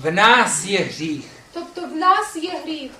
v nás je hřích, Тобто в нас є гріх,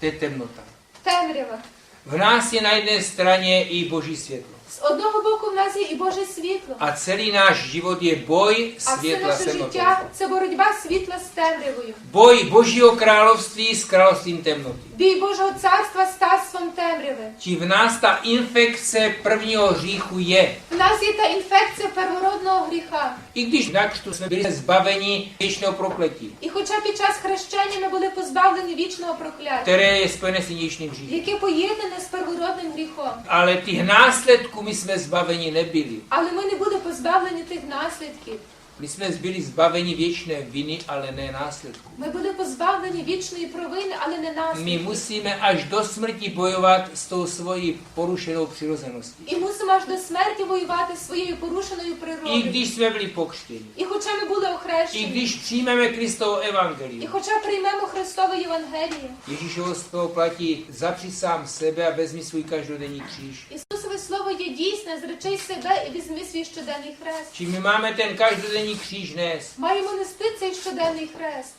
to je temnota. темрява. V nás je na jedné straně i boží světlo. З одного боку в нас є і Боже світло, A celý náš život je boj а все světla s життя це боротьба світла з темрявою. Boj božího království s královstvím temnoty. Бій Божого царства з царством темряви. Či v nás ta infekce prvního hříchu je. В нас є та інфекція первородного гріха. I když v nakřtu jsme byli zbaveni věčného prokletí, І хоча під час хрещення ми були позбавлені вічного прокляття, je spojené s jedinečným hříchem. яке поєднане з первородним гріхом. Ale těch následků my jsme zbaveni nebyli. Але ми не були позбавлені тих наслідків. My jsme byli zbaveni věčné viny, ale ne následků. Ми були позбавлені вічної провини, ale не My наслідків. musíme až do smrti bojovat s tou svojí porušenou přirozeností. І мусимо аж до смерті воювати зі своєю порушеною I природою. když jsme byli pokřtěni, І хоча ми були охрещені, když přijmeme Kristovo і evangelium, хоча приймемо Христове Євангеліє, Ježíšovo slovo platí, zapři sám sebe a vezmi svůj každodenní kříž. Слово є дійсне, зречи себе і візьми свій щоденний хрест. Či my máme ten každodenní kříž dnes Маємо нести цей щоденний хрест.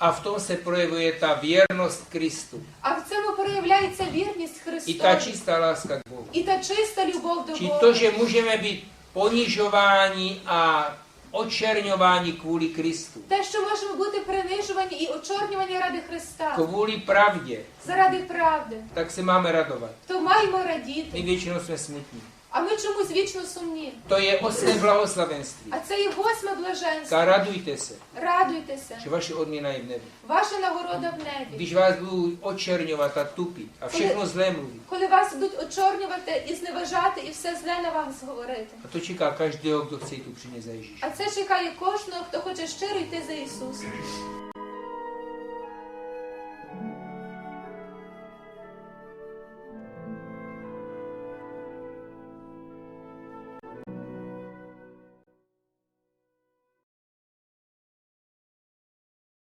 a v tom se projevuje ta věrnost Kristu. А в цьому проявляється вірність I ta čistá láska k Bohu. І та чиста любов до Či Бога. to, že můžeme být ponižováni a očerňováni kvůli Kristu. Те, що можемо бути принижувані і очорнювані ради Христа, Kvůli pravdě, заради правди, tak se máme radovat. то маємо My радіти. většinou jsme smutní. А ми чомусь вічно сумні. To je osmé blahoslavenství. А це є восьме блаженство. Radujte se, Радуйтеся, že vaše odměna je v nebi. ваша нагорода в небі. Vás budou očerňovat a tupit a všechno zlé mluvit, Коли вас будуть очорнювати і зневажати, і все зле на вас говорити. a to čeká každého, kdo chce jít upřímně za А це чекає кожного, хто хоче щиро йти за Ісусом.